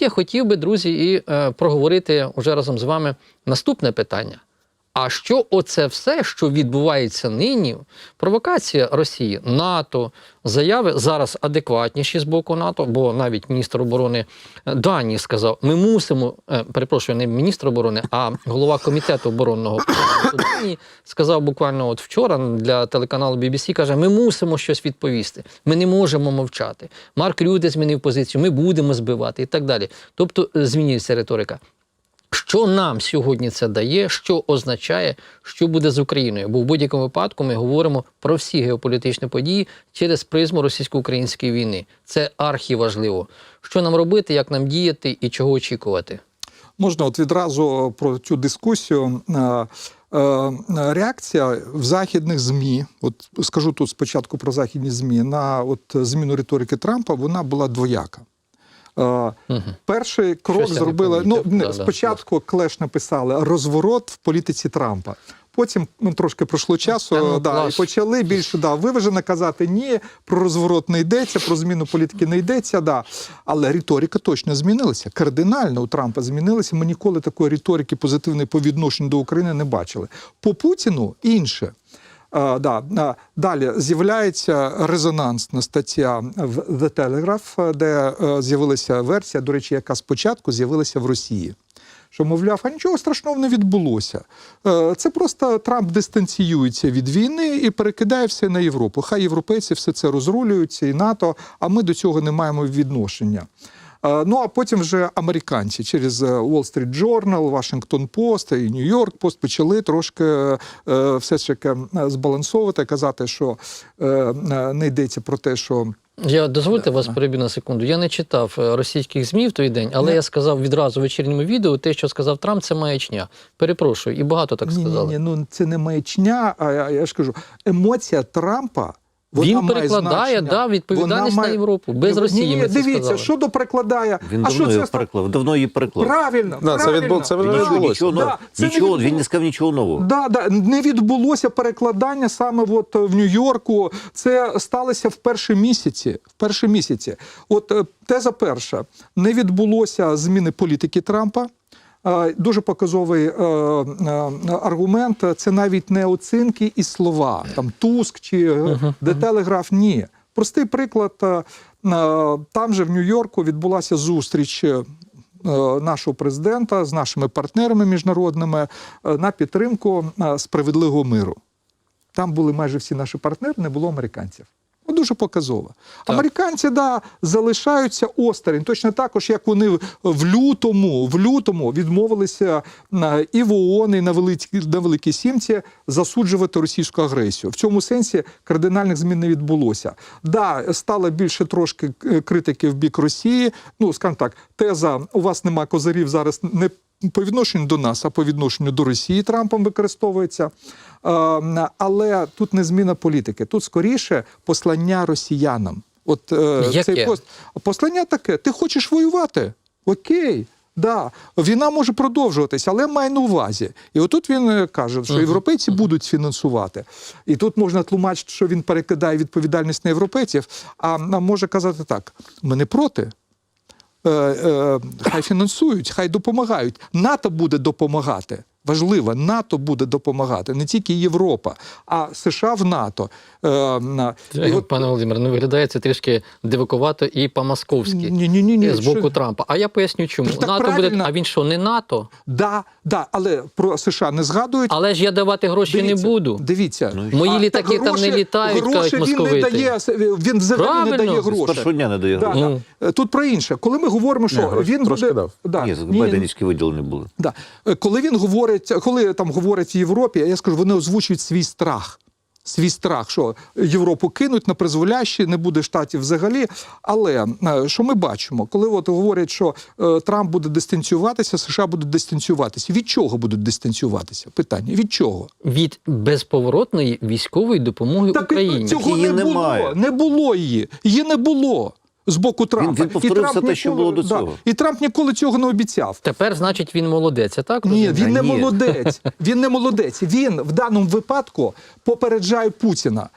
Я хотів би, друзі, і е, проговорити уже разом з вами наступне питання. А що оце все, що відбувається нині, провокація Росії, НАТО, заяви зараз адекватніші з боку НАТО, бо навіть міністр оборони е, Данії сказав: ми мусимо, е, перепрошую, не міністр оборони, а голова комітету оборонного Данії сказав буквально от вчора для телеканалу BBC, каже: ми мусимо щось відповісти. Ми не можемо мовчати. Марк Рюде змінив позицію, ми будемо збивати і так далі. Тобто е, змінюється риторика. Що нам сьогодні це дає, що означає, що буде з Україною? Бо в будь-якому випадку ми говоримо про всі геополітичні події через призму російсько-української війни. Це архіважливо. Що нам робити, як нам діяти і чого очікувати? Можна от відразу про цю дискусію. Е, е, Реакція в західних змі, от скажу тут спочатку про західні змі, на от зміну риторики Трампа, вона була двояка. Е, Перший крок Щось зробили. Ну не, Да-да, спочатку клеш написали розворот в політиці Трампа. Потім ну, трошки пройшло часу, Та ну, да, клас. і почали більше да, виважено казати, ні, про розворот не йдеться, про зміну політики не йдеться. Да. Але риторика точно змінилася. Кардинально у Трампа змінилася. Ми ніколи такої риторики позитивної по відношенню до України не бачили. По Путіну інше. А, да. Далі з'являється резонансна стаття в The Telegraph, де е, з'явилася версія, до речі, яка спочатку з'явилася в Росії. Що, мовляв, а нічого страшного не відбулося. Е, Це просто Трамп дистанціюється від війни і перекидає все на Європу. Хай європейці все це розрулюються, і НАТО, а ми до цього не маємо відношення. Е, Ну а потім вже американці через е, Wall Street Journal, Washington Post і New York Post почали трошки е, все ж таки е, збалансовувати, казати, що е, е, не йдеться про те, що Я дозвольте вас переб'ю на секунду. Я не читав е, російських ЗМІ в той день, але Не. я сказав відразу в вечірньому відео, те, що сказав Трамп, це маячня. Перепрошую, і багато так ні, сказали. ні, ні, ну це не маячня. А я, я ж кажу, емоція Трампа. Вона Він перекладає да, відповідальність Вона на Європу. Без Ні, Росії Ні, ми це дивіться, сказали. що до перекладає. Він а давно що його це переклав. Давно її переклав. правильно? Да, це правильно. це вже Да. відбулося. Нічого, Да, нового. це нічого відбулося. він не сказав нічого нового. Да, да, не відбулося перекладання саме от в Нью-Йорку. Це сталося в перші місяці. В перші місяці. От е, теза перша: не відбулося зміни політики Трампа. Е, Дуже показовий е, е, аргумент. Це навіть не оцінки і слова, там Туск чи uh де Телеграф. Ні. Простий приклад. е, е, Там же в Нью-Йорку відбулася зустріч. е, е, Нашого президента з нашими партнерами міжнародними е, на підтримку е, справедливого миру. Там були майже всі наші партнери, не було американців. Ну, дуже показово. Американці да, залишаються осторонь, точно також, як вони в- лютому, в лютому відмовилися на, і в ООН, і на великій, на Великій Сімці засуджувати російську агресію. В цьому сенсі кардинальних змін не відбулося. Да, стало більше трошки е, критики в бік Росії. Ну, скажімо так, теза у вас нема козирів зараз не по відношенню до нас, а по відношенню до Росії Трампом використовується. Але тут не зміна політики, тут скоріше послання росіянам. От е, Яке? цей пост послання таке: ти хочеш воювати? Окей. Да, війна може продовжуватися, але має на увазі. І отут він е, каже, що європейці будуть фінансувати. І тут можна тлумачити, що він перекидає відповідальність на європейців. А може казати так: ми не проти. Е, е, хай фінансують, хай допомагають. НАТО буде допомагати. Важливо, НАТО буде допомагати, не тільки Європа, а США в НАТО. Е, на- і от- Пане Володимире, ну виглядає це трішки дивакувато і по-московськи Ні-ні-ні, з боку що- Трампа. А я поясню, чому. Так НАТО буде, а він що, не НАТО? Да, да, але про США не згадують. Але ж я давати гроші не буду. Дивіться, Ну Мої А, літаки так там не літають, гроші кажуть він не дає, він взагалі Правильно. не дає гроші. не дає Да, гроші. да. Е, Тут про інше. Коли ми говоримо, що Ні, гроші він буде дав. Да. Ні, байденівські виділені були. Да. Е, Коли він говорить, коли там говорять в Європі, я скажу, вони озвучують свій страх. Свій страх, що Європу кинуть на призволяще, не буде штатів взагалі. Але е, що ми бачимо, коли от говорять, що е, Трамп буде дистанціюватися, США будуть дистанціюватися. Від чого будуть дистанціюватися? Питання від чого? Від безповоротної військової допомоги Україні. цього Її не було. немає. Не було її. Її не було з боку Трампа. він повторив І Трамп все те, що було до да. цього. І Трамп ніколи цього не обіцяв. Тепер, значить, він молодець, а так? Ні, він він не ні. молодець. Він не молодець. Він в даному випадку попереджає Путіна.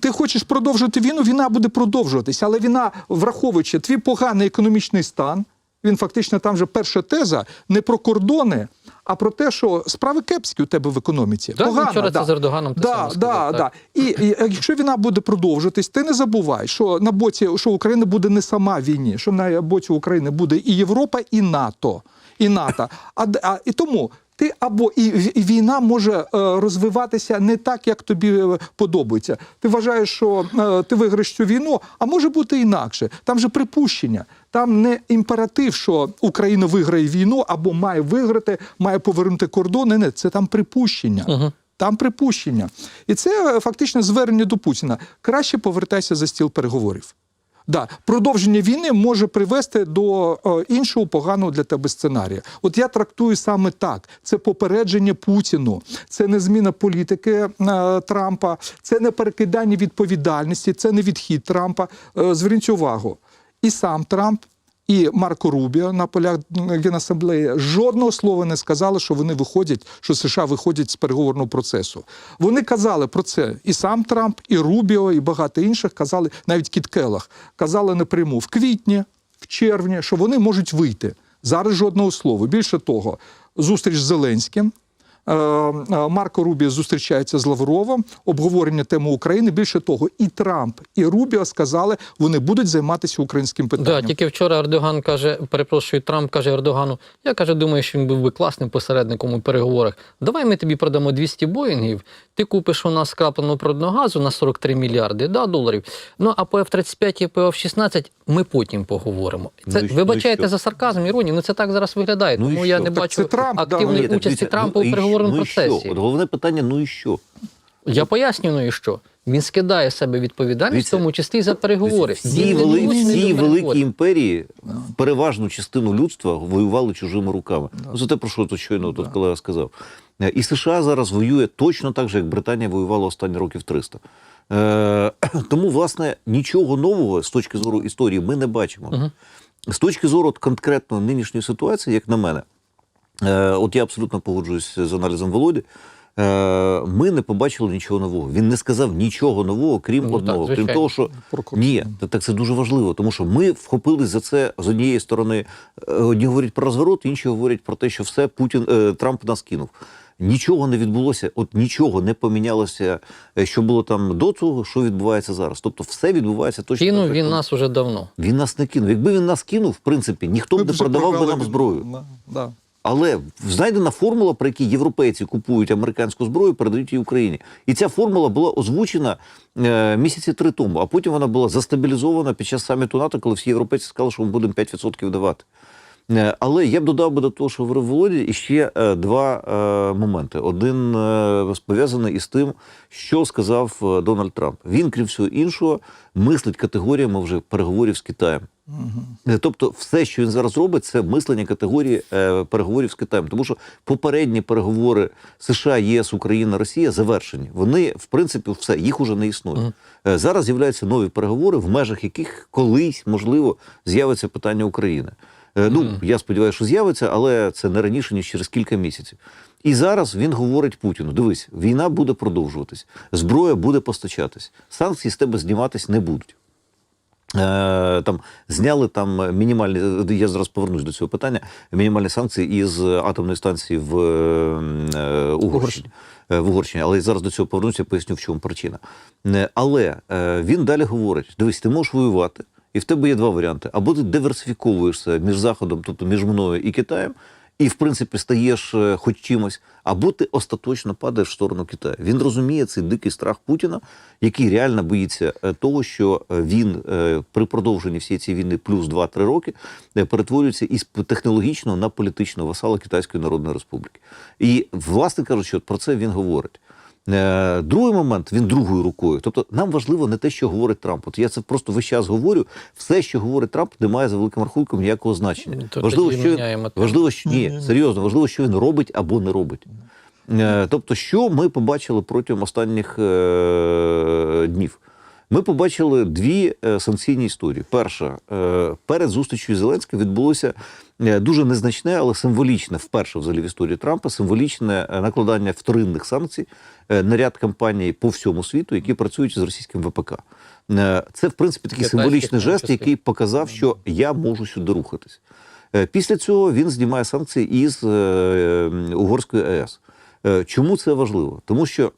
Ти хочеш продовжувати війну, війна буде продовжуватися, але війна, враховуючи твій поганий економічний стан, Він фактично там же перша теза не про кордони, а про те, що справи кепські у тебе в економіці. Так, він Погано, вчора да. це з Ердоганом да, да, сказав, да. так. І, і якщо війна буде продовжуватись, ти не забувай, що на боці що Україна буде не сама в війні, що на боці України буде і Європа, і НАТО. І НАТО. А, а і тому. Ти або і, і війна може е, розвиватися не так, як тобі е, подобається. Ти вважаєш, що е, ти виграєш цю війну, а може бути інакше. Там же припущення. Там не імператив, що Україна виграє війну або має виграти, має повернути кордони. Не, це там припущення. Угу. Там припущення. І це е, фактично звернення до Путіна. Краще повертайся за стіл переговорів. Да, продовження війни може привести до е, іншого поганого для тебе сценарія. От я трактую саме так: це попередження Путіну, це не зміна політики е, Трампа, це не перекидання відповідальності, це не відхід Трампа. Е, зверніть увагу, і сам Трамп. І Марко Рубіо на полях Генасамблеї жодного слова не сказали, що вони виходять, що США виходять з переговорного процесу. Вони казали про це і сам Трамп, і Рубіо, і багато інших казали, навіть Кіт Келлах, казали напряму в квітні, в червні, що вони можуть вийти. Зараз жодного слова. Більше того, зустріч з Зеленським. Е, е, Марко Рубіо зустрічається з Лавровим, обговорення теми України. Більше того, і Трамп, і Рубіо сказали, вони будуть займатися українським питанням. Да, тільки вчора Ердоган каже, перепрошую, Трамп каже Ердогану, я каже, думаю, що він був би класним посередником у переговорах. Давай ми тобі продамо 200 боїнгів, ти купиш у нас природного газу на 43 мільярди да, доларів. Ну а по F-35 і по F-16 ми потім поговоримо. Це Ну вибачайте ну за сарказм, іронію, ну це так зараз виглядає. Ну тому я не Так бачу це Трамп, активної Ні, Ні, участі Трампа ну, у і переговорному? Ну і процесі. що? От головне питання: ну і що? Я пояснюю, ну і що? Він скидає з себе відповідальність, Дивіться, в тому числі за переговори. Всі, вели, всі великі імперії переважну частину людства воювали чужими руками. Ну, це те, про що тут щойно тут колега сказав. Е, І США зараз воює точно так же, як Британія воювала останні років 300. Е, тому, власне, нічого нового з точки зору історії ми не бачимо. З точки зору конкретно нинішньої ситуації, як на мене, От я абсолютно погоджуюсь з аналізом Володі. Е, Ми не побачили нічого нового. Він не сказав нічого нового, крім Ну, так, одного. крім того, що Про ні, та- так це дуже важливо, тому що ми вхопились за це з однієї сторони. е, Одні говорять про розворот, інші говорять про те, що все Путін е, Трамп нас кинув. Нічого не відбулося, от нічого не помінялося, е, що було там до цього, що відбувається зараз. Тобто, все відбувається точно. Кинув так, він нас уже давно. Він нас не кинув. Якби він нас кинув, в принципі, ніхто б не продавав би нам зброю. Да, да. Але знайдена формула, при якій європейці купують американську зброю, передають її Україні. І ця формула була озвучена е, місяці три тому, а потім вона була застабілізована під час саміту НАТО, коли всі європейці сказали, що ми будемо 5% давати. Е, Але я б додав би до того, що говорив Володі, іще е, два е, моменти. Один пов'язаний із тим, що сказав Дональд Трамп. Він, крім всього іншого, мислить категоріями вже переговорів з Китаєм. Е, Тобто, все, що він зараз робить, це мислення категорії переговорів з Китаєм. Тому що попередні переговори США, ЄС, Україна, Росія завершені. Вони, в принципі, все, їх уже не існує. Е, зараз з'являються нові переговори, в межах яких колись, можливо, з'явиться питання України. Е, Ну, я сподіваюся, що з'явиться, але це не раніше, ніж через кілька місяців. І зараз він говорить Путіну: дивись, війна буде продовжуватись, зброя буде постачатись, санкції з тебе зніматись не будуть. Е, Там зняли там мінімальні. Я зараз повернусь до цього питання. Мінімальні санкції із атомної станції в е, Угорщині. Е, В Угорщині, але я зараз до цього повернуся, поясню, в чому причина. Е, Але е, він далі говорить: дивись, ти можеш воювати, і в тебе є два варіанти: або ти диверсифіковуєшся між Заходом, тобто між мною і Китаєм, і в принципі стаєш е, хоч чимось, або ти остаточно падаєш в сторону Китаю. Він розуміє цей дикий страх Путіна, який реально боїться е, того, що е, він при продовженні всієї цієї війни плюс 2-3 роки перетворюється із технологічного на політичного васала Китайської Народної Республіки. І, власне кажучи, про це він говорить. Е, Другий момент він другою рукою. Тобто нам важливо не те, що говорить Трамп. От я це просто весь час говорю. Все, що говорить Трамп, не має за великим рахунком ніякого значення. Ну, то важливо, що він, важливо, що ні, серйозно, важливо, що він робить або не робить. Е, Тобто, що ми побачили протягом останніх е, днів? Ми побачили дві е, санкційні історії. Перша, е, перед зустрічю з Зеленським відбулося е, дуже незначне, але символічне, вперше взагалі в історії Трампа, символічне накладання вторинних санкцій на ряд компаній по всьому світу, які працюють з російським ВПК. Це, в принципі, такий символічний жест, який показав, що я можу сюди рухатись. Після цього він знімає санкції із е, е, Угорської АЕС. Чому це важливо? Тому що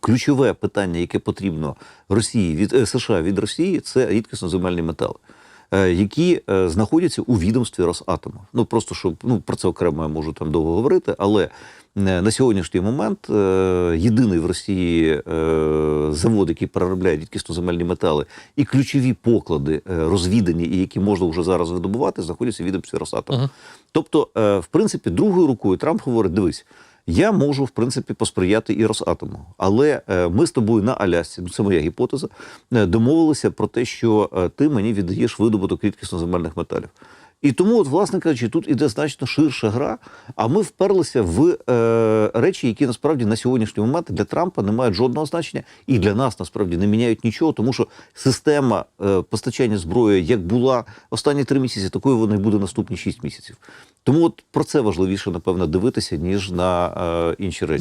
ключове питання, яке потрібно Росії від е, США від Росії, це рідкісно-земельні метали. е, Які е, знаходяться у відомстві Росатому. Ну просто щоб ну про це окремо я можу там довго говорити, але е, на сьогоднішній момент е, єдиний в Росії е, завод, який переробляє рідкісно-земельні метали, і ключові поклади е, розвідані, і які можна вже зараз видобувати, знаходяться в відомстві Росатому. Мгм. Тобто, е, в принципі, другою рукою Трамп говорить: дивись. Я можу в принципі посприяти і Росатому, але е, ми з тобою на Алясці, ну це моя гіпотеза, е, домовилися про те, що е, ти мені віддаєш видобуток рідкісно-земельних металів. І тому, от, власне кажучи, тут іде значно ширша гра. А ми вперлися в е, речі, які насправді на сьогоднішній момент для Трампа не мають жодного значення, і для нас насправді не міняють нічого, тому що система е, постачання зброї, як була останні три місяці, такою вона і буде наступні шість місяців. Тому от про це важливіше, напевно, дивитися, ніж на е, інші речі.